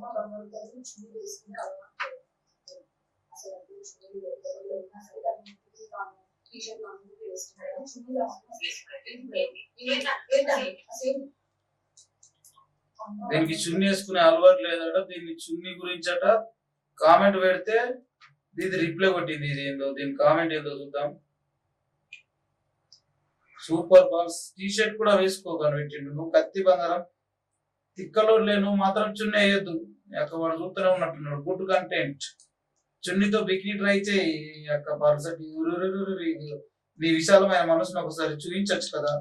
అమ్మ బంగారు తల్లి చున్నీ వేసుకుని అసలు చున్నీ ఉన్నా సరే దాన్ని వేసుకున్నాడు చున్నీ దీనికి చున్నీ వేసుకునే అలవాటు లేదట. దీన్ని చున్నీ గురించట కామెంట్ పెడితే దీని రిప్లై కొట్టింది. ఇది ఏందో దీని కామెంట్ ఏందో చూద్దాం. Super balls. టీ షర్ట్ కూడా వేసుకోకని పెట్టిండు నువ్వు కత్తి బంగారం తిక్కలో నువ్వు మాత్రం చున్నీ వేయద్దు అక్క వాడు చూస్తూనే ఉన్నట్టున్నాడు. Good content. చున్నీతో బికినీ ట్రై చేయి. అక్క పరసటి నీ విశాలమైన మనసును ఒకసారి చూపించచ్చు కదా.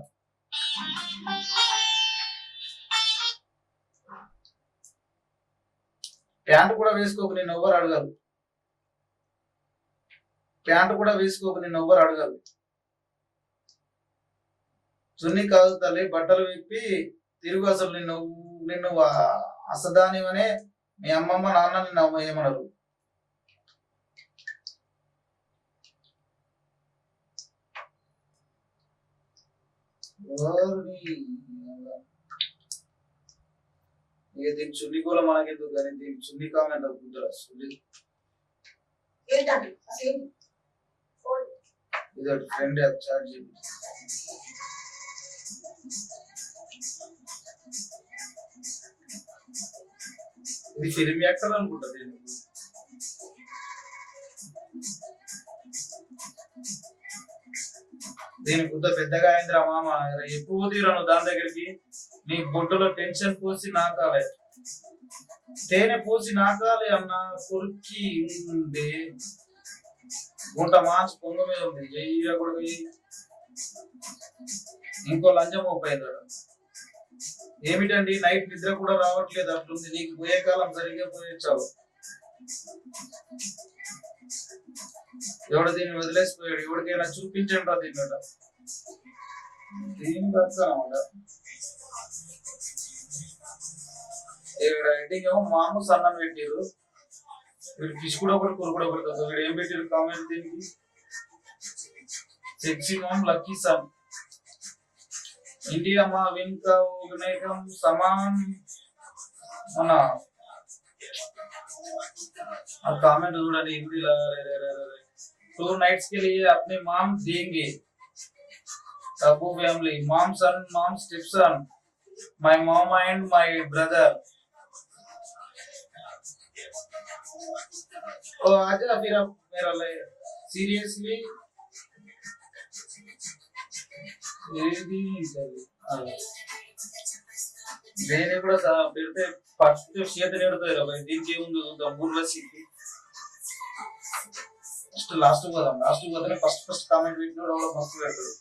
ప్యాంట్ కూడా వేసుకోక నేను ఎవ్వరు అడగాలి ప్యాంట్ కూడా వేసుకోక నేను ఎవ్వరు అడగాలి చున్నీ కాదు తల్లి బట్టలు విప్పి తిరుగు అసలు నిన్ను నిన్ను అసదానివనే మీ అమ్మమ్మ నాన్న నిన్ను ఏమనరు. ఇక దీని చున్నీ కూడా మనకెందుకు కానీ దీని చున్నీ కామెంట్ అనుకుంటారా చున్నీ. ఫ్రెండ్ చార్జ్ చేయండి ఇది ఫిలిం యాక్టర్ అనుకుంటా దీని గుద్ద పెద్దగా అయిందిరా మామ. ఎక్కువ తీరాను దాని దగ్గరికి. నీ బొడ్డులో టెన్షన్ పోసి నాకాలే. తేనె పోసి నాకాలే అన్న కొరికి ఉంది. గుంట మాంచి పొంగ మీద ఉంది. కూడా ఇంకో లంచం పోయిందట ఏమిటండి? నైట్ నిద్ర కూడా రావట్లేదు అట్లుంది నీకు పోయే కాలం సరిగ్గా పోయించావు ఎవడు దీన్ని వదిలేసిపోయాడు? ఎవరికైనా చూపించండి రా దీన్నట దీని బతకాలన్నమాట ఇక్కడ ఏమో మాము సన్నం పెట్టారు వీడు ఫిష్ కూడా ఒకటి కూర కూడా ఒకటి వీడు ఏం పెట్టారు కామెంట్ దీనికి? Sexy mom lucky son India మా వింక వినాయకం సమాన్ మన ఆ కామెంట్ చూడండి హిందీలో టూ నైట్స్ के लिए अपने मॉम देंगे Tabu family, mom, son, mom, stepson, my mom and my brother. ओ आजा फिर अब मेरा ले सीरियसली ఏది సరే. కూడా పెడితే ఫస్ట్ చేత నేడుతుంది రా భయ్. దీనికి ఏముంది? చూద్దాం ఊర్వశికి ఫస్ట్ లాస్ట్ పోదాం. లాస్ట్ పోతే ఫస్ట్ ఫస్ట్ కామెంట్ పెట్టినోడు కూడా మస్తు పెడతాడు.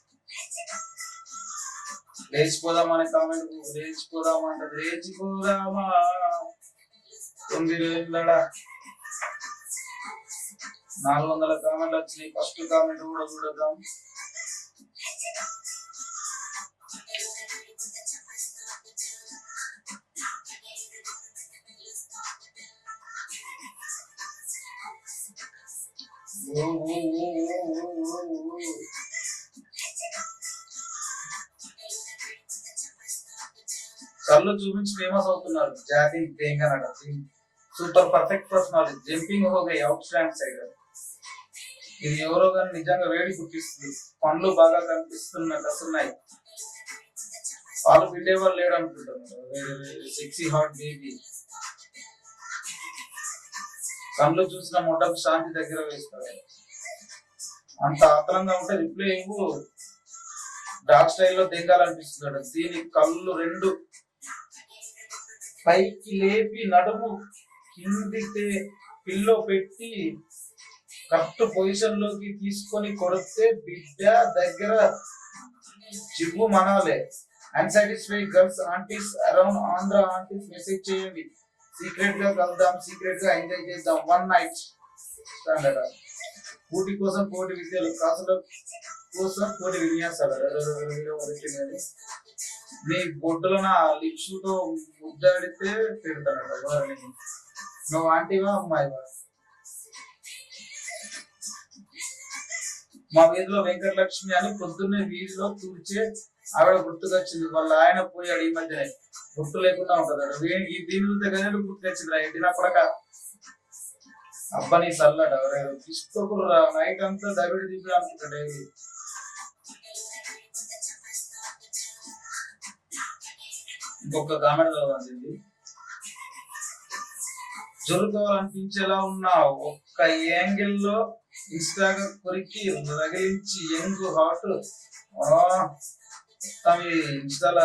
లేచిపోదాం అనే కామెంట్ లేచిపోదాం అంటది లేచిపోదామా? తొమ్మిది రోజులడా నాలుగు వందల కామెంట్లు వచ్చినాయి. ఫస్ట్ కామెంట్ కూడా చూడదాం కళ్ళు చూపించి ఫేమస్ అవుతున్నారు. జాతి తేంగనట సూపర్ పర్ఫెక్ట్ పర్సనాలిటీ జంపింగ్ హో గై అవుట్ స్టాండ్ సైడ్ ఇది ఎవరో కానీ నిజంగా వేడి పుట్టిస్తుంది. పండ్లు బాగా కనిపిస్తున్న కసున్నాయి వాళ్ళు పిల్లేవాళ్ళు లేడు అనుకుంటారు సెక్సీ హాట్ బేబీ కళ్ళు చూసిన మొట్టకు శాంతి దగ్గర వేస్తారు అంత ఆతరంగా ఉంటే రిప్లై ఇవ్వు. డార్క్ స్టైల్లో దిగాలనిపిస్తున్నాడు. దీని కళ్ళు రెండు. పైకి లేపి నడుము కిందికి పిల్లో పెట్టి కరెక్ట్ పొజిషన్లోకి తీసుకొని కొడితే బిడ్డ దగ్గర జివ్వు మనాలే. Unsatisfied girls aunties around Andhra aunties message చేయండి. సీక్రెట్గా కలుద్దాం సీక్రెట్గా ఎంజాయ్ చేద్దాం. వన్ నైట్ స్టాండర్డ్ కోటి కోసం కోటి విద్యలు కాసుల కోసం కోటి విన్యాసాలు. నీ బొడ్డులో నా లిప్స్తో ముద్దాడితే పెడతాడట వారిని నువ్వు ఆంటీవా అమ్మాయివా? మా వీధిలో వెంకటలక్ష్మి అని పొద్దున్నే వీధిలో తుడిచే ఆవిడ గుర్తుకొచ్చింది వాళ్ళ ఆయన పోయాడు ఈ మధ్యనే. గుర్తు లేకుండా ఉంటది వీనికి దీని దగ్గర గుర్తుకొచ్చింది రా? ఇంటి నా కొడక? అబ్బా నీ చల్లట. తీసుకోకురా నైట్ అంతా దవిడి దిబ్బి అనుకుంటాడు ఇంకొక కామెంట్ చదవండి. జరుగుకోవాలనిపించేలా ఉన్న ఒక్క యాంగిల్లో ఇన్స్టాగ్రామ్ కొరికి రగిలించి యంగ్ హాట్ తమి ఇష్టాల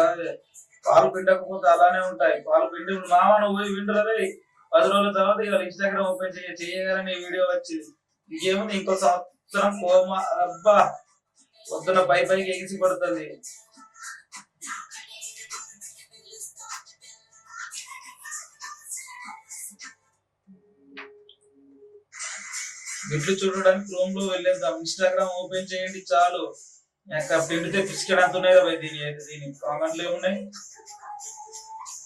పాలు పిండకపోతే అలానే ఉంటాయి. పాలు పిండి మామను పోయి వింటరే పది రోజుల తర్వాత ఇవాళ ఇన్స్టాగ్రామ్ ఓపెన్ చేయ చేయగానే వీడియో వచ్చింది. ఇంకేముంది? ఇంకో సంవత్సరం కోమా అబ్బా! పొద్దున పై పైకి ఎగిసి పడుతుంది. బిడ్లు చూడడానికి క్రోమ్లో వెళ్ళేద్దాం. ఇన్స్టాగ్రామ్ ఓపెన్ చేయండి చాలు. పిండితే పిసికడంత ఉన్నాయి కదా దీని దీని కామెంట్లు ఏమున్నాయి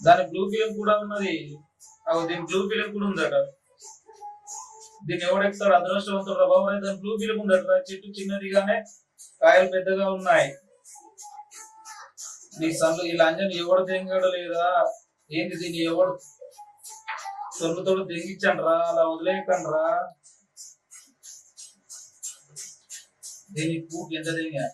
దాని బ్లూ ఫిలిం కూడా ఉన్నది. దీని బ్లూ ఫిలిం కూడా ఉందట. దీన్ని ఎవడెక్తాడు అదృష్టవంతుడు రా బాబు. దాని బ్లూ ఫిలిం ఉందట చెట్టు చిన్నదిగానే కాయలు పెద్దగా ఉన్నాయి. నీ సన్ను ఈ లంజన్ ఎవడు తెంగాడు లేదా? ఏంది దీన్ని ఎవడు తొమ్మిది తోడు అలా వదిలేయకండ్రా దీనికి పూట ఎంత తెంగా?